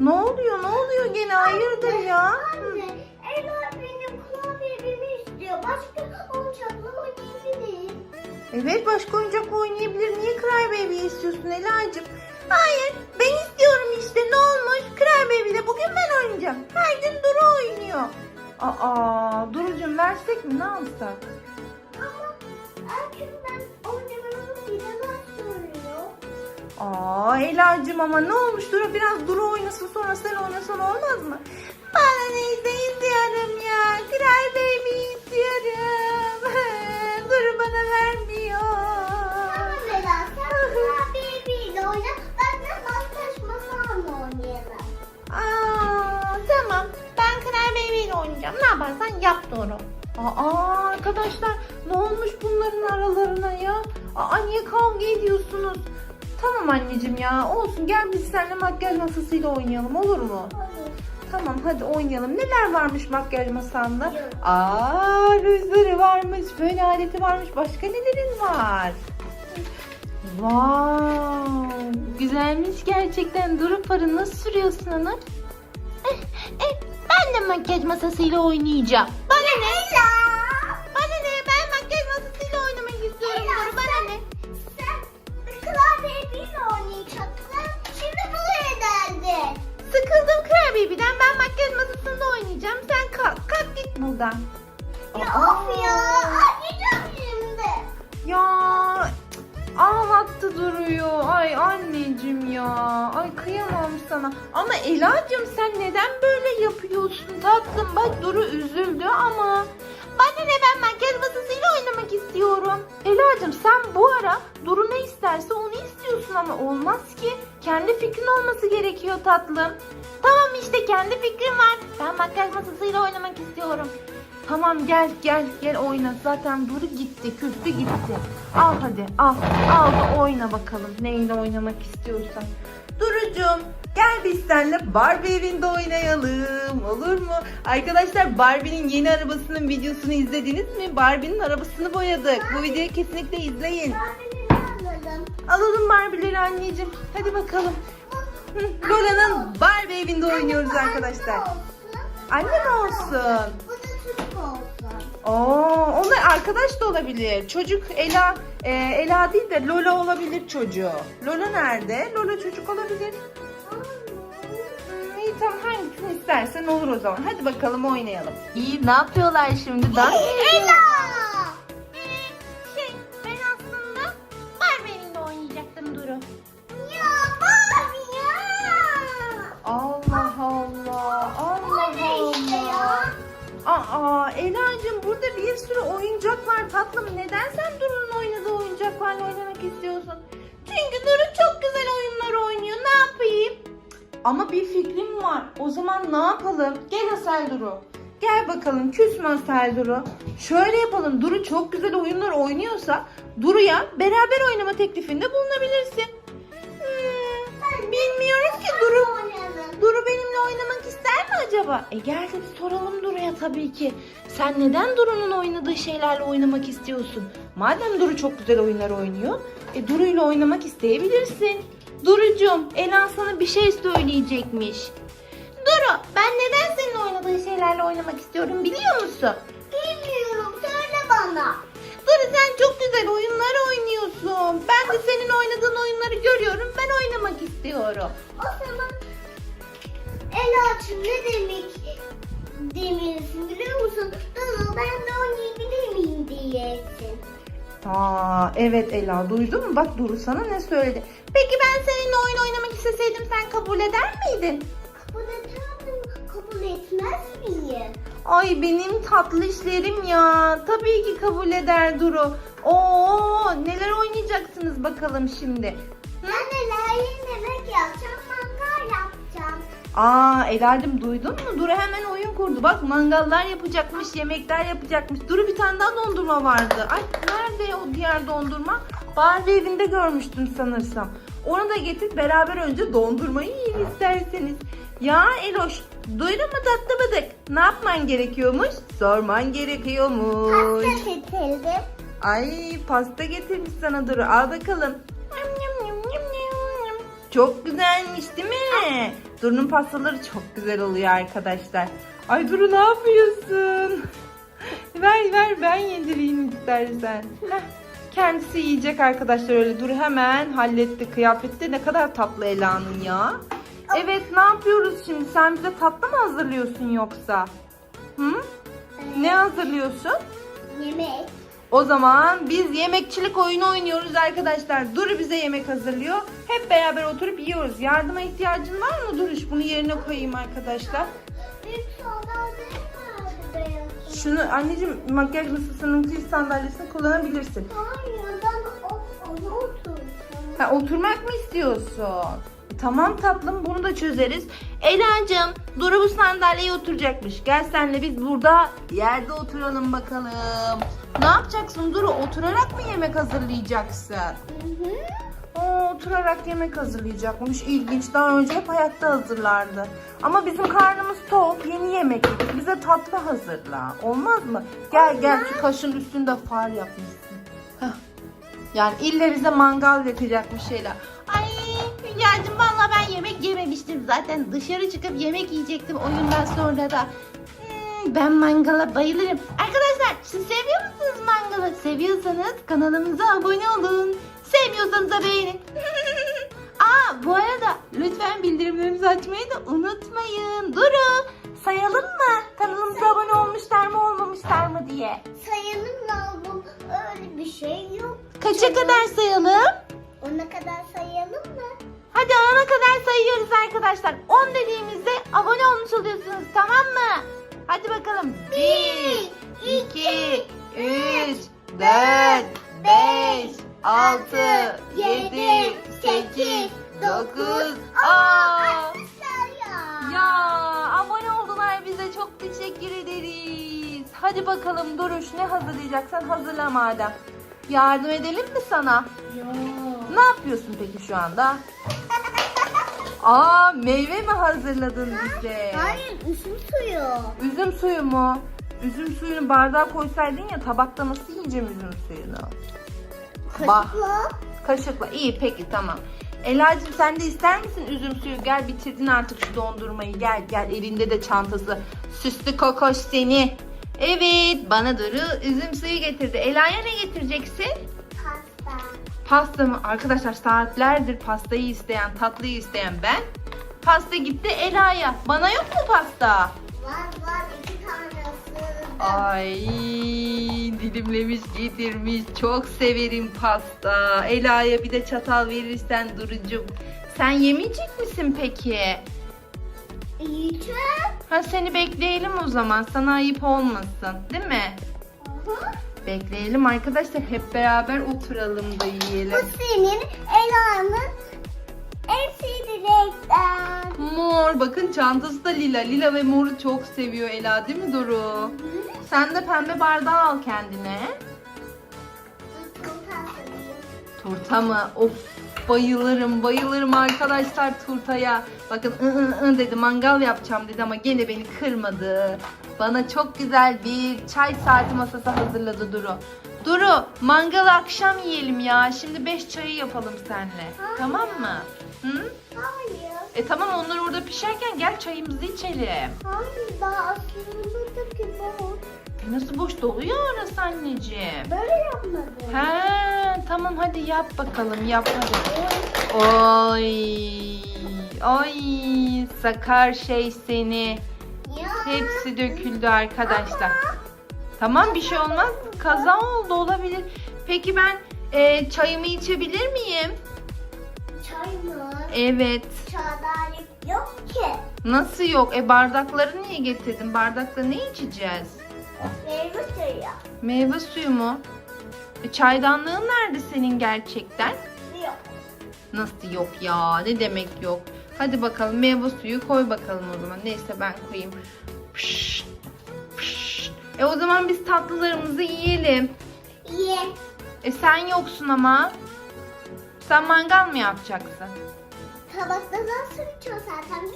Ne oluyor ne oluyor gene hayırdır ya? Anne, Ela benim klavyemi istiyor. Başka oyuncakla oynayabilir. Evet başka oyuncakla oynayabilir. Niye Baby istiyorsun Ela'cığım? Hayır ben istiyorum işte ne olmuş? Baby'de bugün ben oynayacağım. Her gün Duru oynuyor. Aa Duru'cum versek mi ne alsak? Ama oynamamı bilemez söylüyor. Aa Ela'cığım ama ne olmuş Duru biraz Duru oynasın sonra sen oynasan olmaz mı? Bana neyse istiyorum ya. Cry Baby istiyorum. Duru bana vermiyor. Tamam Ela sen klavyeyle oyna. Ben de makyaj masamla oynayalım. Aa, tamam. Ben Cry Baby ile oynayacağım. Ne yaparsan yap Duru. Aa arkadaşlar ne olmuş bunların aralarına ya? Aa niye kavga ediyorsunuz? Tamam anneciğim ya olsun gel biz seninle makyaj masasıyla oynayalım olur mu? Olur. Tamam hadi oynayalım. Neler varmış makyaj masanda? Yok. Aa rüzgarı varmış, fön aleti varmış. Başka nelerin var? Wow, güzelmiş gerçekten. Duru farı nasıl sürüyorsun onu? Eh, eh, ben de makyaj masasıyla oynayacağım. Bana ne? Sıkıldım Cry Baby'den. Ben makyaj masasında oynayacağım. Sen kalk. Kalk git buradan. Ya of ya. Arayacağım şimdi. Ya ağlattı duruyor. Ay anneciğim ya. Ay kıyamam sana. Ama Ela'cığım sen neden böyle yapıyorsun tatlım? Bak Duru üzüldü ama. Bana ne ben makyaj masasıyla oynamak istiyorum. Ela'cığım sen bu ara Duru ne isterse onu istiyorsun ama olmaz ki. Kendi fikrin olması gerekiyor tatlım. Tamam işte kendi fikrim var. Ben makyaj masasıyla oynamak istiyorum. Tamam gel gel gel oyna. Zaten Duru gitti. Küstü gitti. Al hadi al. Al da oyna bakalım. Neyle oynamak istiyorsan. Duru'cum gel biz seninle Barbie evinde oynayalım. Olur mu? Arkadaşlar Barbie'nin yeni arabasının videosunu izlediniz mi? Barbie'nin arabasını boyadık. Bu videoyu kesinlikle izleyin. Anladım? Alalım Barbie'leri anneciğim. Hadi bakalım. Hı, Lola'nın Barbie evinde oynuyoruz arkadaşlar. Anne mi olsun? Oo, onlar arkadaş da olabilir. Çocuk Ela, e, Ela değil de Lola olabilir çocuğu. Lola nerede? Lola çocuk olabilir. İyi tamam hangisini istersen olur o zaman. Hadi bakalım oynayalım. İyi ne yapıyorlar şimdi? Dans! Şey istiyorsun? Çünkü Duru çok güzel oyunlar oynuyor. Ne yapayım? Ama bir fikrim var. O zaman ne yapalım? Gel Asel Duru. Gel bakalım küsme Asel Duru. Şöyle yapalım. Duru çok güzel oyunlar oynuyorsa Duru'ya beraber oynama teklifinde bulunabilirsin. Hmm, bilmiyorum ki Duru. Duru benimle mi acaba? E gel de soralım Duru'ya tabii ki. Sen neden Duru'nun oynadığı şeylerle oynamak istiyorsun? Madem Duru çok güzel oyunlar oynuyor, e Duru'yla oynamak isteyebilirsin. Duru'cum, Ela sana bir şey söyleyecekmiş. Duru, ben neden senin oynadığı şeylerle oynamak istiyorum biliyor musun? Bilmiyorum söyle bana. Duru sen çok güzel oyunlar oynuyorsun. Ben de senin oynadığın oyunları görüyorum. Ben oynamak istiyorum. O zaman Ela'cığım ne demek demiyorsun biliyor musun? Dur ben de oynayabilir miyim diyeceksin. Aa evet Ela duydun mu? Bak Duru sana ne söyledi. Peki ben seninle oyun oynamak isteseydim sen kabul eder miydin? Kabul ederdim, kabul etmez miyim? Ay benim tatlı işlerim ya. Tabii ki kabul eder Duru. Oo neler oynayacaksınız bakalım şimdi. Ben Aa Ela'cığım duydun mu? Duru hemen oyun kurdu. Bak mangallar yapacakmış, yemekler yapacakmış. Duru bir tane daha dondurma vardı. Ay nerede o diğer dondurma? Barbie evinde görmüştüm sanırsam. Onu da getir beraber önce dondurmayı yiyin isterseniz. Ya Eloş duydun mu tatlı bıdık? Ne yapman gerekiyormuş? Sorman gerekiyormuş. Pasta getirdim. Ay pasta getirmiş sana Duru. Al bakalım. Çok güzelmiş değil mi? Duru'nun pastaları çok güzel oluyor arkadaşlar. Ay Duru ne yapıyorsun? ver ver ben yedireyim istersen. Heh, Kendisi yiyecek arkadaşlar öyle. Duru hemen halletti kıyafeti. Ne kadar tatlı Ela'nın ya. Evet ne yapıyoruz şimdi? Sen bize tatlı mı hazırlıyorsun yoksa? Hı? Ne hazırlıyorsun? Yemek. O zaman biz yemekçilik oyunu oynuyoruz arkadaşlar. Duru bize yemek hazırlıyor. Hep beraber oturup yiyoruz. Yardıma ihtiyacın var mı Duruş? Bunu yerine koyayım arkadaşlar. Şunu anneciğim makyaj masasının kız sandalyesini kullanabilirsin. Hayır ben o, onu oturacağım. Ha, oturmak mı istiyorsun? E, Tamam tatlım bunu da çözeriz. Ela'cığım Duru bu sandalyeye oturacakmış. Gel senle biz burada yerde oturalım bakalım. Ne yapacaksın Duru? Oturarak mı yemek hazırlayacaksın? Hı hı. Aa, oturarak yemek hazırlayacakmış. İlginç. Daha önce hep hayatta hazırlardı. Ama bizim karnımız tok. Yeni yemek yedik. Bize tatlı hazırla. Olmaz mı? Gel gel şu kaşın üstünde far yapmışsın. Heh. Yani ille bize mangal yakacakmış şeyler. Ay Hülya'cığım valla ben yemek yememiştim. Zaten dışarı çıkıp yemek yiyecektim oyundan sonra da. Ben mangala bayılırım. Arkadaşlar siz seviyor musunuz mangalı? Seviyorsanız kanalımıza abone olun. Sevmiyorsanız da beğenin. Aa bu arada lütfen bildirimlerinizi açmayı da unutmayın. Duru sayalım mı? Kanalımıza abone olmuşlar mı olmamışlar mı diye. Sayalım lazım. Öyle bir şey yok. Kaça kadar sayalım? Ona kadar sayalım mı? Hadi ona kadar sayıyoruz arkadaşlar. 10 dediğimizde abone olmuş oluyorsunuz tamam mı? Hadi bakalım. 1, 2, 3, 4, 5, 6, 7, 8, 9, 10. Ya abone oldular bize çok teşekkür ederiz. Hadi bakalım Duruş ne hazırlayacaksan hazırla madem. Yardım edelim mi sana? Yok. Ne yapıyorsun peki şu anda? Aa meyve mi hazırladın bize? Hayır, üzüm suyu. Üzüm suyu mu? Üzüm suyunu bardağa koysaydın ya tabakta nasıl yiyeceğim üzüm suyunu? Kaşıkla. Kaşıkla. İyi peki tamam. Ela'cığım sen de ister misin üzüm suyu? Gel bitirdin artık şu dondurmayı. Gel gel elinde de çantası. Süslü kokoş seni. Evet bana Duru üzüm suyu getirdi. Ela'ya ne getireceksin? Pasta. Pasta mı? Arkadaşlar saatlerdir pastayı isteyen, tatlıyı isteyen ben. Pasta gitti Ela'ya. Bana yok mu pasta? Var var iki tane. Ay dilimlemiş getirmiş. Çok severim pasta. Ela'ya bir de çatal verirsen Duru'cum. Sen yemeyecek misin peki? Yiyeceğim. Ha seni bekleyelim o zaman. Sana ayıp olmasın. Değil mi? Hı. Bekleyelim arkadaşlar. Hep beraber oturalım da yiyelim. Bu senin Ela'nın en sevdiği. Mor. Bakın çantası da lila. Lila ve moru çok seviyor Ela değil mi Duru? Sen de pembe bardağı al kendine. Turta mı? Of bayılırım bayılırım arkadaşlar turtaya. Bakın ı ı ı dedi mangal yapacağım dedi ama gene beni kırmadı. Bana çok güzel bir çay saati masası hazırladı Duru. Duru mangalı akşam yiyelim ya. Şimdi 5 çayı yapalım seninle. Tamam mı? Hı? Hayır. E tamam onlar orada pişerken gel çayımızı içelim. Hayır daha aslında buradaki bu. Nasıl boş doluyor orası anneciğim? Böyle yapmadım. He tamam hadi yap bakalım yap hadi. Oy. Oy sakar şey seni. Ya. Hepsi döküldü arkadaşlar. Tamam bir şey olmaz. Kaza oldu olabilir. Peki ben e, çayımı içebilir miyim? Çay mı? Evet. Çaydanlık yok ki. Nasıl yok? E bardakları niye getirdin? Bardakla ne içeceğiz? Meyve suyu. Meyve suyu mu? E, çaydanlığın nerede senin gerçekten? Yok. Nasıl yok ya? Ne demek yok? Hadi bakalım meyve suyu koy bakalım o zaman. Neyse ben koyayım. Pişt. E o zaman biz tatlılarımızı yiyelim. Ye. E sen yoksun ama. Sen mangal mı yapacaksın? Tabakta nasıl içiyor zaten.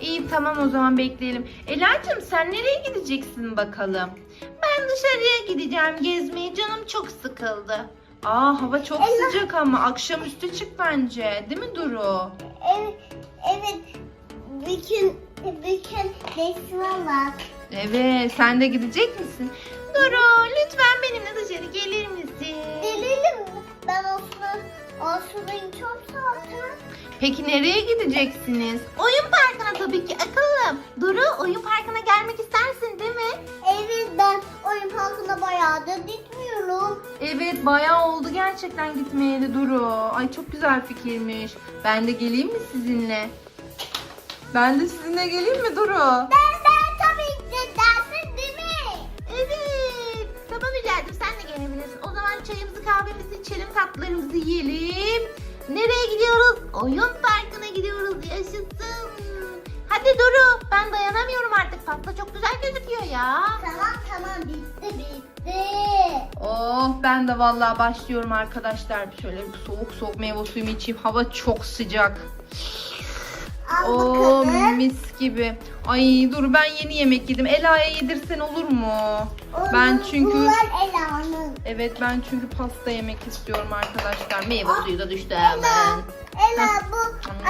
İyi tamam o zaman bekleyelim. Ela'cığım sen nereye gideceksin bakalım? Ben dışarıya gideceğim gezmeye. Canım çok sıkıldı. Aa hava çok Ela. sıcak ama akşamüstü çık bence. Değil mi Duru? Evet, evet. Bütün, bütün resme bak. Evet sen de gidecek misin? Duru lütfen benimle dışarı gelir misin? Gelelim? Ben aslında, aslında çok. Peki nereye gideceksiniz? Oyun parkına tabii ki akıllım. Duru oyun parkına gelmek istersin değil mi? Evet ben oyun parkına bayağıdır gitmiyorum. Evet bayağı oldu gerçekten gitmeyeli Duru. Ay çok güzel fikirmiş. Ben de geleyim mi sizinle? Ben de sizinle geleyim mi Duru? Ben ben tabii ki dersin değil mi? Evet. Tamam Hülya'cığım sen de gelebilirsin. O zaman çayımızı kahvemizi içelim tatlılarımızı yiyelim. Nereye gidiyoruz? Oyun parkına gidiyoruz. Yaşasın. Hadi Duru ben dayanamıyorum artık. Pasta çok güzel gözüküyor ya. Tamam tamam bitti bitti. Oh ben de vallahi başlıyorum arkadaşlar. Şöyle bir soğuk soğuk meyve suyumu içeyim. Hava çok sıcak. Al Oo bakalım. Mis gibi. Ay dur ben yeni yemek yedim. Ela'ya yedirsen olur mu? Ben Onun- çünkü Ela'nın. evet ben çünkü pasta yemek istiyorum arkadaşlar. Meyve Aa, suyu da düştü Ela, hemen. Ela bu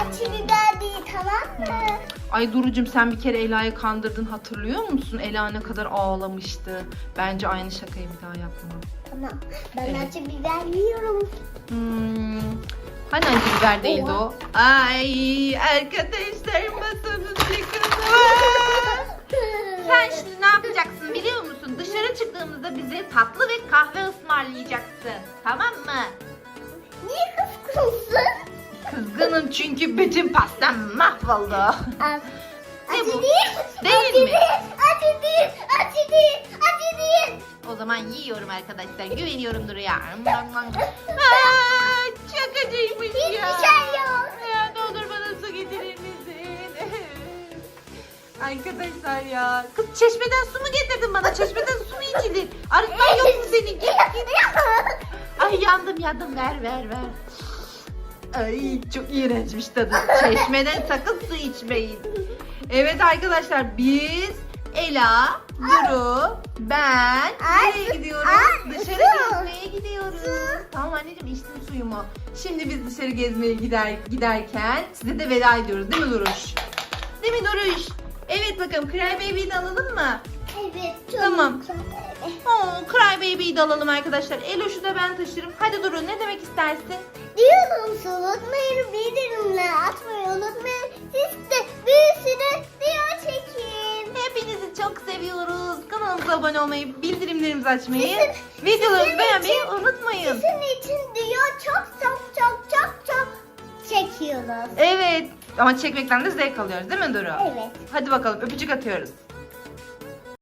acı biber değil tamam mı? Ay Duru'cum sen bir kere Ela'yı kandırdın hatırlıyor musun? Ela ne kadar ağlamıştı. Bence aynı şakayı bir daha yapma. Tamam. Ben Evet. acı biber yiyorum. Hmm. Hani acı biber değildi o? Ay arkadaşlar. Sen şimdi ne yapacaksın biliyor musun? Dışarı çıktığımızda bize tatlı ve kahve ısmarlayacaksın. Tamam mı? Niye kıskınsın? Kızgınım çünkü bütün pastam mahvoldu. Ne Acı bu? değil. Değil acı mi? Değil, acı değil. Acı değil. Acı değil. O zaman yiyorum arkadaşlar. Güveniyorum Duru'ya. Aa, çok acıymış Hiçbir ya. şey yok. Arkadaşlar ya. Kız çeşmeden su mu getirdin bana? Çeşmeden su mu içilir? Arıtman yok mu senin? Git git. Ay yandım yandım ver ver ver. Ay çok iğrençmiş tadı. Çeşmeden sakın su içmeyin. Evet arkadaşlar biz Ela, Duru, ben nereye gidiyoruz? Dışarı gezmeye gidiyoruz. Tamam anneciğim içtim suyumu. Şimdi biz dışarı gezmeye gider giderken size de veda ediyoruz değil mi Duruş? Değil mi Duruş? Evet bakalım Cry Baby'yi de alalım mı? Evet. çok Tamam. güzel. Oo, Cry Baby'yi de alalım arkadaşlar. Eloş'u da ben taşırım. Hadi Duru ne demek istersin? Diyorum unutmayın bildirimleri atmayı unutmayın. Siz de bir sürü video çekin. Hepinizi çok seviyoruz. Kanalımıza abone olmayı, bildirimlerimizi açmayı, Sizin- videolarımızı sizin beğenmeyi için- unutmayın. Sizin için video çok çok çok çok çok çekiyoruz. Evet. Ama çekmekten de zevk alıyoruz değil mi Duru? Evet. Hadi bakalım öpücük atıyoruz.